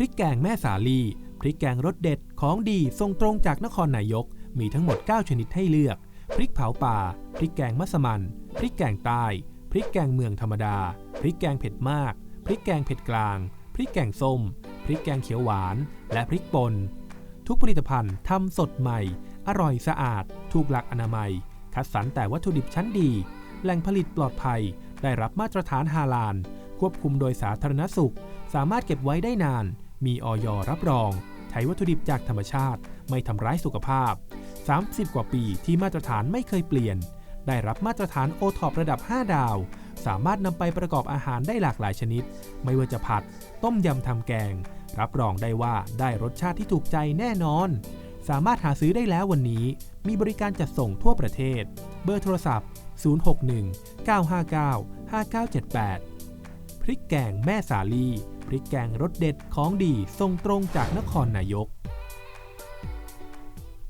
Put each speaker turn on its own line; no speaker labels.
พริกแกงแม่สาลี พริกแกงรสเด็ดของดีส่งตรงจากนครนายก มีทั้งหมด 9 ชนิดให้เลือก พริกเผาป่า พริกแกงมัสมัน พริกแกงใต้ พริกแกงเมืองธรรมดา พริกแกงเผ็ดมาก พริกแกงเผ็ดกลาง พริกแกงส้ม พริกแกงเขียวหวาน และพริกป่น ทุกผลิตภัณฑ์ทำสดใหม่ อร่อยสะอาด ถูกหลักอนามัย คัดสรรแต่วัตถุดิบชั้นดี แหล่งผลิตปลอดภัย ได้รับมาตรฐานฮาลาลควบคุมโดยสาธารณสุข สามารถเก็บไว้ได้นาน มีออยรับรอง ใช้วัตถุดิบจากธรรมชาติ ไม่ทำร้ายสุขภาพ 30 กว่าปีที่มาตรฐานไม่เคยเปลี่ยน ได้รับมาตรฐานโอท็อประดับ 5 ดาว สามารถนำไปประกอบอาหารได้หลากหลายชนิด ไม่ว่าจะผัด ต้มยำทำแกง รับรองได้ว่าได้รสชาติที่ถูกใจแน่นอน สามารถหาซื้อได้แล้ววันนี้ มีบริการจัดส่งทั่วประเทศ เบอร์โทรศัพท์ 061 959 5978 พริกแกงแม่สาลี พริกแกงรสเด็ดของดีส่งตรงจากนครนายก